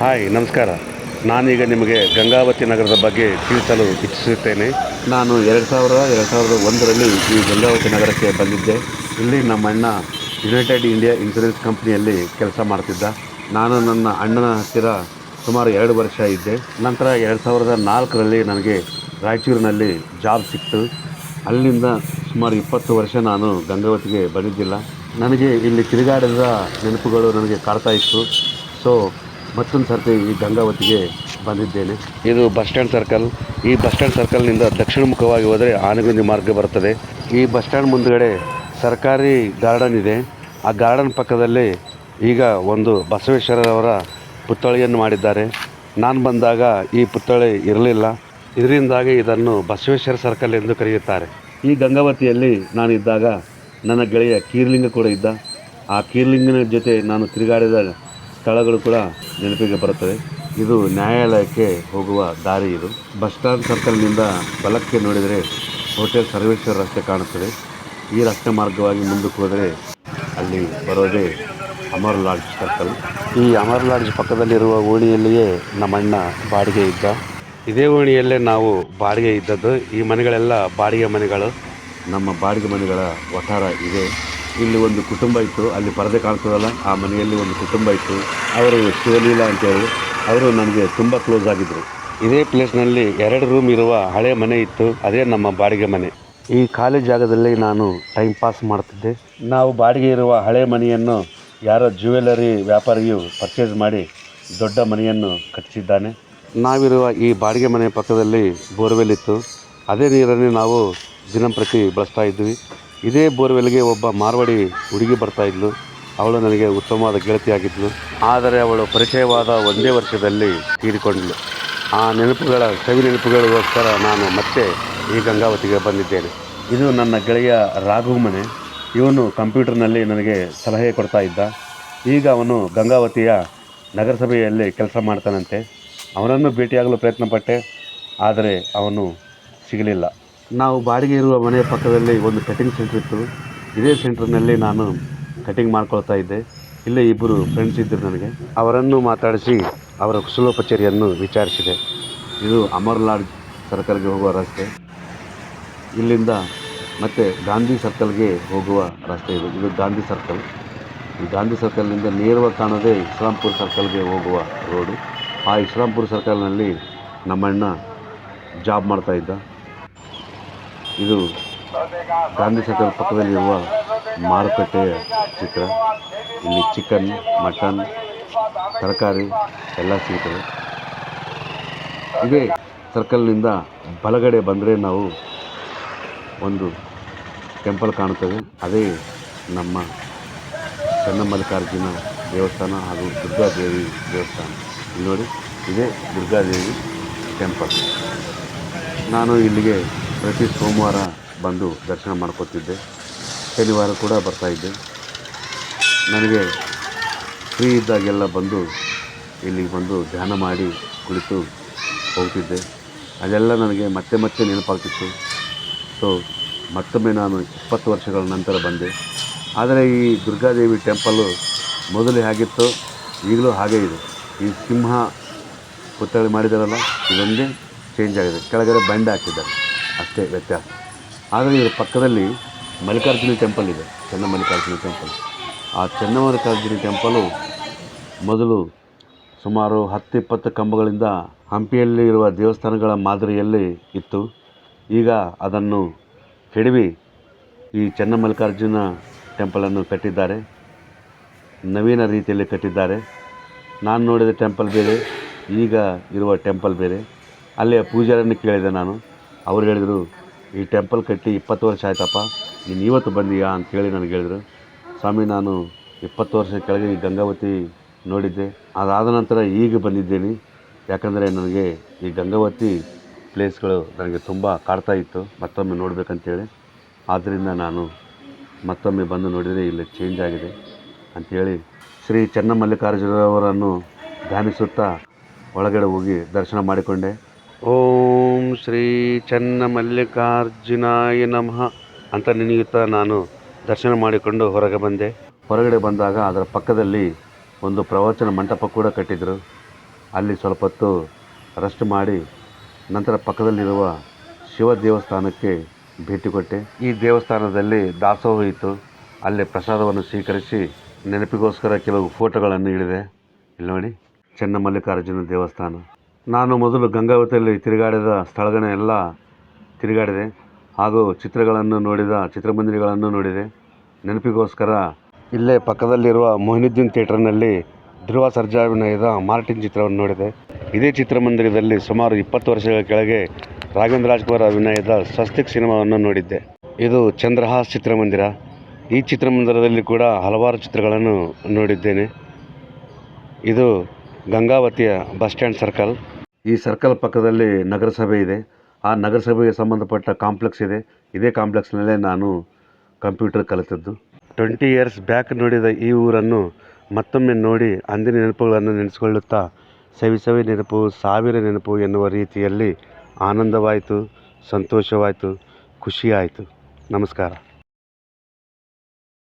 Hi, ನಮಸ್ಕಾರ. ನಾನೀಗ ನಿಮಗೆ ಗಂಗಾವತಿ ನಗರದ ಬಗ್ಗೆ ತಿಳಿಸಲು ಇಚ್ಛಿಸುತ್ತೇನೆ. ನಾನು ಎರಡು ಸಾವಿರ, ಎರಡು ಸಾವಿರದ ಒಂದರಲ್ಲಿ ಈ ಗಂಗಾವತಿ ನಗರಕ್ಕೆ ಬಂದಿದ್ದೆ. ಇಲ್ಲಿ ನಮ್ಮ ಅಣ್ಣ ಯುನೈಟೆಡ್ ಇಂಡಿಯಾ ಇನ್ಸೂರೆನ್ಸ್ ಕಂಪ್ನಿಯಲ್ಲಿ ಕೆಲಸ ಮಾಡ್ತಿದ್ದ. ನಾನು ನನ್ನ ಅಣ್ಣನ ಹತ್ತಿರ ಸುಮಾರು ಎರಡು ವರ್ಷ ಇದ್ದೆ. ನಂತರ ಎರಡು ಸಾವಿರದ ನಾಲ್ಕರಲ್ಲಿ ನನಗೆ ರಾಯಚೂರಿನಲ್ಲಿ ಜಾಬ್ ಸಿಕ್ತು. ಅಲ್ಲಿಂದ ಸುಮಾರು ಇಪ್ಪತ್ತು ವರ್ಷ ನಾನು ಗಂಗಾವತಿಗೆ ಬಂದಿದ್ದಿಲ್ಲ. ನನಗೆ ಇಲ್ಲಿ ತಿರುಗಾಡಿದ ನೆನಪುಗಳು ನನಗೆ ಕಾಡ್ತಾ ಇತ್ತು. ಸೊ ಮತ್ತೊಂದು ಸರ್ತಿ ಈ ಗಂಗಾವತಿಗೆ ಬಂದಿದ್ದೇನೆ. ಇದು ಬಸ್ ಸ್ಟ್ಯಾಂಡ್ ಸರ್ಕಲ್. ಈ ಬಸ್ ಸ್ಟ್ಯಾಂಡ್ ಸರ್ಕಲ್ನಿಂದ ದಕ್ಷಿಣ ಮುಖವಾಗಿ ಹೋದರೆ ಆನೆಗುಂದಿ ಮಾರ್ಗ ಬರುತ್ತದೆ. ಈ ಬಸ್ ಸ್ಟ್ಯಾಂಡ್ ಮುಂದುಗಡೆ ಸರ್ಕಾರಿ ಗಾರ್ಡನ್ ಇದೆ. ಆ ಗಾರ್ಡನ್ ಪಕ್ಕದಲ್ಲಿ ಈಗ ಒಂದು ಬಸವೇಶ್ವರರವರ ಪುತ್ಥಳಿಯನ್ನು ಮಾಡಿದ್ದಾರೆ. ನಾನು ಬಂದಾಗ ಈ ಪುತ್ಥಳಿ ಇರಲಿಲ್ಲ. ಇದರಿಂದಾಗಿ ಇದನ್ನು ಬಸವೇಶ್ವರ ಸರ್ಕಲ್ ಎಂದು ಕರೆಯುತ್ತಾರೆ. ಈ ಗಂಗಾವತಿಯಲ್ಲಿ ನಾನಿದ್ದಾಗ ನನ್ನ ಗೆಳೆಯ ಕೀರ್ಲಿಂಗ ಕೂಡ ಇದ್ದ. ಆ ಕೀರ್ಲಿಂಗನ ಜೊತೆ ನಾನು ತಿರುಗಾಡಿದ ಸ್ಥಳಗಳು ಕೂಡ ನೆನಪಿಗೆ ಬರುತ್ತದೆ ಇದು ನ್ಯಾಯಾಲಯಕ್ಕೆ ಹೋಗುವ ದಾರಿ ಇದು. ಬಸ್ ಸ್ಟ್ಯಾಂಡ್ ಸರ್ಕಲ್ನಿಂದ ಬಲಕ್ಕೆ ನೋಡಿದರೆ ಹೋಟೆಲ್ ಸರ್ವೇಶ್ವರ ರಸ್ತೆ ಕಾಣುತ್ತದೆ. ಈ ರಸ್ತೆ ಮಾರ್ಗವಾಗಿ ಮುಂದಕ್ಕೆ ಹೋದರೆ ಅಲ್ಲಿ ಬರೋದೇ ಅಮರ್ ಲಾಡ್ಜ್ ಸರ್ಕಲ್. ಈ ಅಮರ್ ಲಾಡ್ಜ್ ಪಕ್ಕದಲ್ಲಿರುವ ಓಣಿಯಲ್ಲಿಯೇ ನಮ್ಮಣ್ಣ ಬಾಡಿಗೆ ಇದ್ದ. ಇದೇ ಓಣಿಯಲ್ಲೇ ನಾವು ಬಾಡಿಗೆ ಇದ್ದದ್ದು. ಈ ಮನೆಗಳೆಲ್ಲ ಬಾಡಿಗೆ ಮನೆಗಳು. ನಮ್ಮ ಬಾಡಿಗೆ ಮನೆಗಳ ವಠಾರ ಇದೆ. ಇಲ್ಲಿ ಒಂದು ಕುಟುಂಬ ಇತ್ತು, ಅಲ್ಲಿ ಪರದೆ ಕಾಣ್ತದಲ್ಲ, ಆ ಮನೆಯಲ್ಲಿ ಒಂದು ಕುಟುಂಬ ಇತ್ತು. ಅವರು ಶಿವಲೀಲಾ ಅಂತೇಳಿ, ಅವರು ನನಗೆ ತುಂಬ ಕ್ಲೋಸ್ ಆಗಿದ್ದರು ಇದೇ ಪ್ಲೇಸ್ನಲ್ಲಿ ಎರಡು ರೂಮ್ ಇರುವ ಹಳೆ ಮನೆ ಇತ್ತು, ಅದೇ ನಮ್ಮ ಬಾಡಿಗೆ ಮನೆ. ಈ ಖಾಲಿ ಜಾಗದಲ್ಲಿ ನಾನು ಟೈಮ್ ಪಾಸ್ ಮಾಡ್ತಿದ್ದೆ. ನಾವು ಬಾಡಿಗೆ ಇರುವ ಹಳೆ ಮನೆಯನ್ನು ಯಾರೋ ಜ್ಯುವೆಲರಿ ವ್ಯಾಪಾರಿಯು ಪರ್ಚೇಸ್ ಮಾಡಿ ದೊಡ್ಡ ಮನೆಯನ್ನು ಕಟ್ಟಿಸಿದ್ದಾನೆ. ನಾವಿರುವ ಈ ಬಾಡಿಗೆ ಮನೆ ಪಕ್ಕದಲ್ಲಿ ಬೋರ್ವೆಲ್ ಇತ್ತು. ಅದೇ ನೀರನ್ನೇ ನಾವು ದಿನಂಪ್ರತಿ ಬಳಸ್ತಾ ಇದ್ವಿ. ಇದೇ ಬೋರ್ವೆಲ್ಗೆ ಒಬ್ಬ ಮಾರ್ವಾಡಿ ಹುಡುಗಿ ಬರ್ತಾ ಇದ್ಲು. ಅವಳು ನನಗೆ ಉತ್ತಮವಾದ ಗೆಳತಿಯಾಗಿದ್ಲು ಆದರೆ ಅವಳು ಪರಿಚಯವಾದ ಒಂದೇ ವರ್ಷದಲ್ಲಿ ತೀರಿಕೊಂಡ್ಲು ಆ ನೆನಪುಗಳ ಸವಿ ನೆನಪುಗಳಿಗೋಸ್ಕರ ನಾನು ಮತ್ತೆ ಈ ಗಂಗಾವತಿಗೆ ಬಂದಿದ್ದೇನೆ. ಇದು ನನ್ನ ಗೆಳೆಯ ರಾಘು ಮನೆ ಇವನು ಕಂಪ್ಯೂಟರ್ನಲ್ಲಿ ನನಗೆ ಸಲಹೆ ಕೊಡ್ತಾ ಇದ್ದ. ಈಗ ಅವನು ಗಂಗಾವತಿಯ ನಗರಸಭೆಯಲ್ಲಿ ಕೆಲಸ ಮಾಡ್ತಾನಂತೆ. ಅವನನ್ನು ಭೇಟಿಯಾಗಲು ಪ್ರಯತ್ನಪಟ್ಟೆ. ಆದರೆ ಅವನು ಸಿಗಲಿಲ್ಲ. ನಾವು ಬಾಡಿಗೆ ಇರುವ ಮನೆಯ ಪಕ್ಕದಲ್ಲಿ ಒಂದು ಕಟಿಂಗ್ ಸೆಂಟ್ರ್ ಇತ್ತು. ಇದೇ ಸೆಂಟ್ರ್ನಲ್ಲಿ ನಾನು ಕಟಿಂಗ್ ಮಾಡ್ಕೊಳ್ತಾ ಇದ್ದೆ. ಇಲ್ಲೇ ಇಬ್ಬರು ಫ್ರೆಂಡ್ಸ್ ಇದ್ದರು ನನಗೆ. ಅವರನ್ನು ಮಾತಾಡಿಸಿ ಅವರ ಕುಶಲೋಪಚಾರಿಯನ್ನು ವಿಚಾರಿಸಿದೆ. ಇದು ಅಮರ್ ಲಾಡ್ಜ್ ಸರ್ಕಲ್ಗೆ ಹೋಗುವ ರಸ್ತೆ. ಇಲ್ಲಿಂದ ಮತ್ತೆ ಗಾಂಧಿ ಸರ್ಕಲ್ಗೆ ಹೋಗುವ ರಸ್ತೆ ಇದು. ಇದು ಗಾಂಧಿ ಸರ್ಕಲ್. ಈ ಗಾಂಧಿ ಸರ್ಕಲ್ನಿಂದ ನೇರವಾಗಿ ಕಾಣೋದೇ ಇಸ್ಲಾಂಪುರ್ ಸರ್ಕಲ್ಗೆ ಹೋಗುವ ರೋಡು. ಆ ಇಸ್ಲಾಂಪುರ್ ಸರ್ಕಲ್ನಲ್ಲಿ ನಮ್ಮಣ್ಣ ಜಾಬ್ ಮಾಡ್ತಾ ಇದ್ದ. ಇದು ಗಾಂಧಿ ಸರ್ಕಲ್ ಪಕ್ಕದಲ್ಲಿರುವ ಮಾರುಕಟ್ಟೆಯ ಚಿತ್ರ. ಇಲ್ಲಿ ಚಿಕನ್ ಮಟನ್ ತರಕಾರಿ ಎಲ್ಲ ಸಿಗುತ್ತದೆ. ಇದೇ ಸರ್ಕಲ್ನಿಂದ ಬಲಗಡೆ ಬಂದರೆ ನಾವು ಒಂದು ಟೆಂಪಲ್ ಕಾಣುತ್ತದೆ. ಅದೇ ನಮ್ಮ ಚನ್ನಮಲ್ಲಿಕಾರ್ಜುನ ದೇವಸ್ಥಾನ ಹಾಗೂ ದುರ್ಗಾದೇವಿ ದೇವಸ್ಥಾನ. ಇಲ್ಲಿ ನೋಡಿ, ಇದೇ ದುರ್ಗಾದೇವಿ ಟೆಂಪಲ್ ನಾನು ಇಲ್ಲಿಗೆ ಪ್ರತಿ ಸೋಮವಾರ ಬಂದು ದರ್ಶನ ಮಾಡ್ಕೊತಿದ್ದೆ. ಶನಿವಾರ ಕೂಡ ಬರ್ತಾಯಿದ್ದೆ ನನಗೆ ಫ್ರೀ ಇದ್ದಾಗೆಲ್ಲ ಬಂದು ಇಲ್ಲಿಗೆ ಬಂದು ಧ್ಯಾನ ಮಾಡಿ ಕುಳಿತು ಹೋಗ್ತಿದ್ದೆ. ಅದೆಲ್ಲ ನನಗೆ ಮತ್ತೆ ಮತ್ತೆ ನೆನಪಾಗ್ತಿತ್ತು. ಸೊ ಮತ್ತೊಮ್ಮೆ ನಾನು ಇಪ್ಪತ್ತು ವರ್ಷಗಳ ನಂತರ ಬಂದೆ. ಆದರೆ ಈ ದುರ್ಗಾದೇವಿ ಟೆಂಪಲ್ಲು ಮೊದಲು ಹೇಗಿತ್ತು ಈಗಲೂ ಹಾಗೇ ಇದೆ. ಈ ಸಿಂಹ ಪುತ್ಥಳಿ ಮಾಡಿದಾರಲ್ಲ ಇದೊಂದೇ ಚೇಂಜ್ ಆಗಿದೆ. ಕೆಳಗಡೆ ಬಂಡೆ ಹಾಕಿದ್ದಾರೆ. ಅಷ್ಟೇ ವ್ಯತ್ಯಾಸ. ಆದರೆ ಇದರ ಪಕ್ಕದಲ್ಲಿ ಮಲ್ಲಿಕಾರ್ಜುನ ಟೆಂಪಲ್ ಇದೆ ಚೆನ್ನಮಲ್ಲಿಕಾರ್ಜುನ ಟೆಂಪಲ್ ಆ ಚೆನ್ನಮಲ್ಲಿಕಾರ್ಜುನ ಟೆಂಪಲು ಮೊದಲು ಸುಮಾರು ಹತ್ತು ಇಪ್ಪತ್ತು ಕಂಬಗಳಿಂದ ಹಂಪಿಯಲ್ಲಿ ಇರುವ ದೇವಸ್ಥಾನಗಳ ಮಾದರಿಯಲ್ಲಿ ಇತ್ತು. ಈಗ ಅದನ್ನು ಕೆಡವಿ ಈ ಚೆನ್ನಮಲ್ಲಿಕಾರ್ಜುನ ಟೆಂಪಲನ್ನು ಕಟ್ಟಿದ್ದಾರೆ. ನವೀನ ರೀತಿಯಲ್ಲಿ ಕಟ್ಟಿದ್ದಾರೆ. ನಾನು ನೋಡಿದ ಟೆಂಪಲ್ ಬೇರೆ, ಈಗ ಇರುವ ಟೆಂಪಲ್ ಬೇರೆ. ಅಲ್ಲಿಯ ಪೂಜಾರನ್ನು ಕೇಳಿದೆ ನಾನು. ಅವ್ರು ಹೇಳಿದರು, ಈ ಟೆಂಪಲ್ ಕಟ್ಟಿ ಇಪ್ಪತ್ತು ವರ್ಷ ಆಯ್ತಪ್ಪ, ನೀನು ಇವತ್ತು ಬಂದೀಯಾ? ಅಂತೇಳಿ ನನಗೆ ಹೇಳಿದರು. ಸ್ವಾಮಿ, ನಾನು ಇಪ್ಪತ್ತು ವರ್ಷ ಕೆಳಗೆ ಈ ಗಂಗಾವತಿ ನೋಡಿದ್ದೆ. ಅದಾದ ನಂತರ ಈಗ ಬಂದಿದ್ದೀನಿ. ಯಾಕಂದರೆ ನನಗೆ ಈ ಗಂಗಾವತಿ ಪ್ಲೇಸ್ಗಳು ನನಗೆ ತುಂಬ ಕಾಡ್ತಾ ಇತ್ತು. ಮತ್ತೊಮ್ಮೆ ನೋಡಬೇಕಂತೇಳಿ. ಆದ್ದರಿಂದ ನಾನು ಮತ್ತೊಮ್ಮೆ ಬಂದು ನೋಡಿದರೆ ಇಲ್ಲಿ ಚೇಂಜ್ ಆಗಿದೆ ಅಂಥೇಳಿ ಶ್ರೀ ಚೆನ್ನಮಲ್ಲಿಕಾರ್ಜುನರವರನ್ನು ಧ್ಯಾನಿಸುತ್ತಾ ಒಳಗಡೆ ಹೋಗಿ ದರ್ಶನ ಮಾಡಿಕೊಂಡೆ. ಓಂ ಶ್ರೀ ಚೆನ್ನಮಲ್ಲಿಕಾರ್ಜುನಾಯ ನಮಃ ಅಂತ ನೆನೆಯುತ್ತಾ ನಾನು ದರ್ಶನ ಮಾಡಿಕೊಂಡು ಹೊರಗೆ ಬಂದೆ. ಹೊರಗಡೆ ಬಂದಾಗ ಅದರ ಪಕ್ಕದಲ್ಲಿ ಒಂದು ಪ್ರವಚನ ಮಂಟಪ ಕೂಡ ಕಟ್ಟಿದರು. ಅಲ್ಲಿ ಸ್ವಲ್ಪ ಹೊತ್ತು ರೆಸ್ಟ್ ಮಾಡಿ ನಂತರ ಪಕ್ಕದಲ್ಲಿರುವ ಶಿವ ದೇವಸ್ಥಾನಕ್ಕೆ ಭೇಟಿ ಕೊಟ್ಟೆ. ಈ ದೇವಸ್ಥಾನದಲ್ಲಿ ದಾಸೋಹ ಇತ್ತು. ಅಲ್ಲಿ ಪ್ರಸಾದವನ್ನು ಸ್ವೀಕರಿಸಿ ನೆನಪಿಗೋಸ್ಕರ ಕೆಲವು ಫೋಟೋಗಳನ್ನು ಹಿಡಿದೆ ಇಲ್ಲಿ ನೋಡಿ, ಚೆನ್ನಮಲ್ಲಿಕಾರ್ಜುನ ದೇವಸ್ಥಾನ. ನಾನು ಮೊದಲು ಗಂಗಾವತಿಯಲ್ಲಿ ತಿರುಗಾಡಿದ ಸ್ಥಳಗಳನ್ನೆಲ್ಲ ತಿರುಗಾಡಿದೆ. ಹಾಗೂ ಚಿತ್ರಗಳನ್ನು ನೋಡಿದ, ಚಿತ್ರಮಂದಿರಗಳನ್ನು ನೋಡಿದೆ. ನೆನಪಿಗೋಸ್ಕರ ಇಲ್ಲೇ ಪಕ್ಕದಲ್ಲಿರುವ ಮೊಹಿನುದ್ದೀನ್ ಥಿಯೇಟರ್ನಲ್ಲಿ ಧ್ರುವ ಸರ್ಜಾ ಅಭಿನಯದ ಮಾರ್ಟಿನ್ ಚಿತ್ರವನ್ನು ನೋಡಿದೆ. ಇದೇ ಚಿತ್ರಮಂದಿರದಲ್ಲಿ ಸುಮಾರು ಇಪ್ಪತ್ತು ವರ್ಷಗಳ ಕೆಳಗೆ ರಾಘವೇಂದ್ರ ರಾಜ್ಕುಮಾರ್ ಅಭಿನಯದ ಸ್ವಸ್ತಿಕ್ ಸಿನಿಮಾವನ್ನು ನೋಡಿದ್ದೆ. ಇದು ಚಂದ್ರಹಾಸ್ ಚಿತ್ರಮಂದಿರ. ಈ ಚಿತ್ರಮಂದಿರದಲ್ಲಿ ಕೂಡ ಹಲವಾರು ಚಿತ್ರಗಳನ್ನು ನೋಡಿದ್ದೇನೆ. ಇದು ಗಂಗಾವತಿಯ ಬಸ್ ಸ್ಟ್ಯಾಂಡ್ ಸರ್ಕಲ್. ಈ ಸರ್ಕಲ್ ಪಕ್ಕದಲ್ಲಿ ನಗರಸಭೆ ಇದೆ. ಆ ನಗರಸಭೆಗೆ ಸಂಬಂಧಪಟ್ಟ ಕಾಂಪ್ಲೆಕ್ಸ್ ಇದೆ. ಇದೇ ಕಾಂಪ್ಲೆಕ್ಸ್ನಲ್ಲೇ ನಾನು ಕಂಪ್ಯೂಟರ್ ಕಲಿತದ್ದು. ಟ್ವೆಂಟಿ ಇಯರ್ಸ್ ಬ್ಯಾಕ್ ನೋಡಿದ ಈ ಊರನ್ನು ಮತ್ತೊಮ್ಮೆ ನೋಡಿ ಅಂದಿನ ನೆನಪುಗಳನ್ನು ನೆನೆಸಿಕೊಳ್ಳುತ್ತಾ, ಸವಿ ಸವಿ ನೆನಪು, ಸಾವಿರ ನೆನಪು ಎನ್ನುವ ರೀತಿಯಲ್ಲಿ ಆನಂದವಾಯಿತು, ಸಂತೋಷವಾಯಿತು, ಖುಷಿಯಾಯಿತು. ನಮಸ್ಕಾರ.